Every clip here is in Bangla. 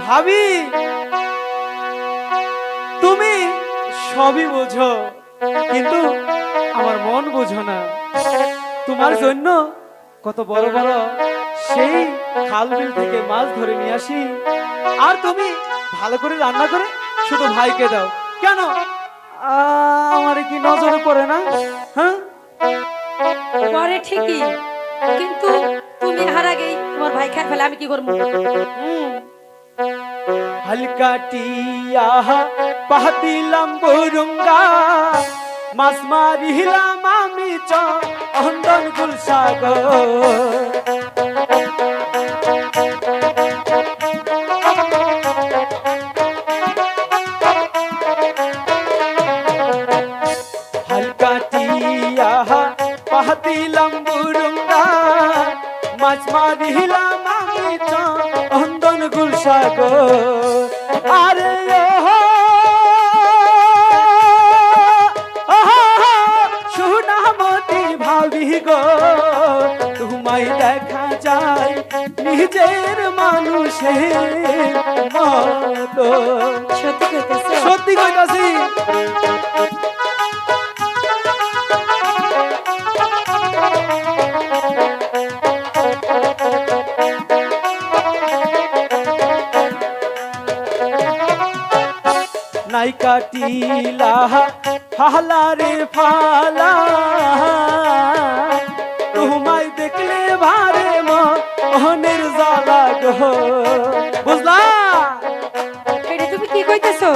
ভাবি তুমি সবই বোঝো কিন্তু আমার মন বোঝো না। তোমার জন্য কত বড় বড় সেই খাল বিল থেকে মাছ ধরে নিয়ে আসি। আর তুমি ভালো করে রান্না করে শুধু ভাইকে দাও। কেন? আমার কি নজরে পড়ে না? হ্যাঁ? পরে ঠিকই কিন্তু তুমি হার আগেই তোমার ভাই খাই ফেলে আমি কি করব? হালকাটিয়া, পাহাতিলাম বরুঙ্গা, মাছ মারিলাম আমি চন্দন গুলসাগর। হালকাটিয়া, পাহাতিলাম বরুঙ্গা, মাছ মারিলাম আমি চন্দন গুলসাগর। গো তোমায় দেখা যায় নিজের কইতেছো? সত্যি কইতাছি। নাই কাটিলা ফালা রে ফালা। মনের জ্বালা গো বুঝলা? এটা তুমি কি কইতেছো?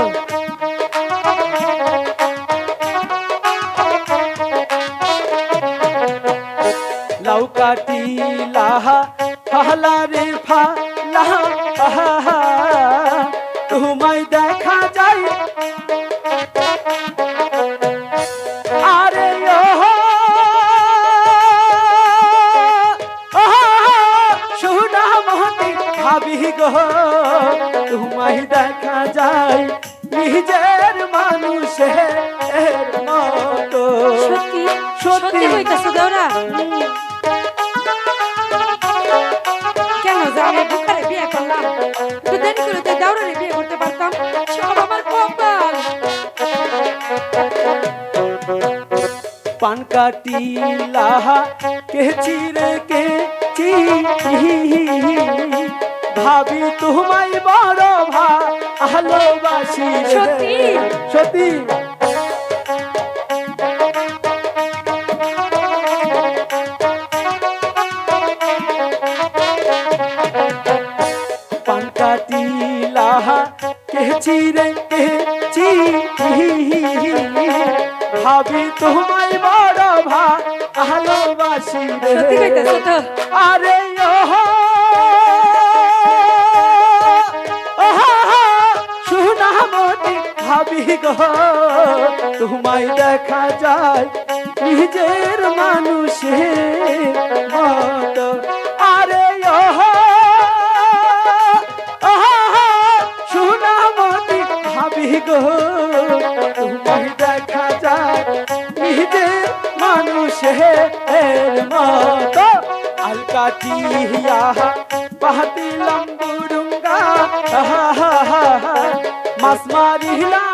লাউ লাহা ফালা রে ফালা তোমায় ভাবি গো তোমায় দেখা যায় নিজের মানুষের মতো। সত্যি? সত্যি। কইতেছো দেওরা কেন যে আমি বুকারে বিয়ে করলাম? তো দেরি করে তো দেওরারে বিয়ে করতে পারতাম সব আমার কপাল। পান কাটিলা কে চিরে কে চি ভাবি তোমায় বড় ভালোবাসি। সত্যি? সত্যি পান কাটিলা কে চিরে কে চি ভাবি তোমায় বড় ভালোবাসি রে আরে তোমায় দেখা যায় নিজের মানুষের মতো। আরে ভাবি গো। তোমায় দেখা যায় নিজের মতো। আলকাটিয়া পাহতিলাম বুরুঙ্গা মাস চন্দন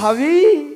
ভাবি।